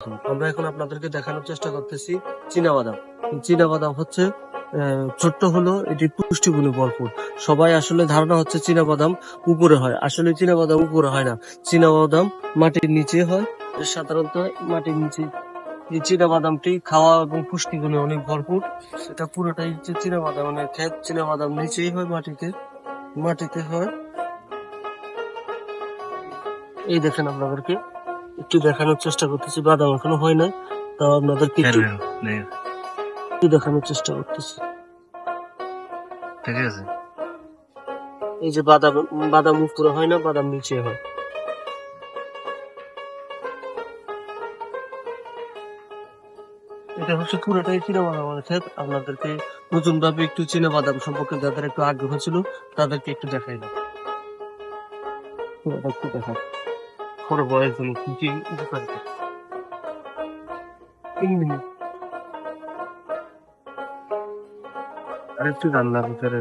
আমরা এখন আপনাদেরকে দেখানোর চেষ্টা করতেছি চীনা বাদাম চীনা বাদাম হচ্ছে ছোট্ট হলো এটি পুষ্টিগুণে ভরপুর। সবাই আসলে ধারণা হচ্ছে চীনা বাদাম উপরে হয়। আসলে চীনা বাদাম উপরে হয় না। চীনা বাদাম মাটির নিচে হয়। সাধারণত মাটির নিচে, এই বাদামটি খাওয়া এবং পুষ্টিগুণে অনেক ভরপুর। এটা পুরোটাই হচ্ছে চীনা বাদামের ক্ষেত চীনা বাদাম নিচেই হয় মাটিতে। মাটিতে হয়। এই দেখেন আপনাদেরকে। একটু দেখানোর চেষ্টা করতেছি। বাদাম এখনও হয় না তাও আপনাদেরকে একটু একটু দেখানোর চেষ্টা করতেছি। ঠিক আছে। এই যে বাদাম বাদাম উপরে হয় না বাদাম নিচে হয়। এটা হচ্ছে পুরোটাই চীনা বাদামের ক্ষেত। আপনাদেরকে নতুন ভাবে একটু চীনা বাদাম সম্পর্কে যাদের একটু আগ্রহ ছিল তাদেরকে একটু দেখাইলাম পুরোটা একটু দেখা পরে বয়স জন্য কি উপকার আরেকটু রান্না ভিতরে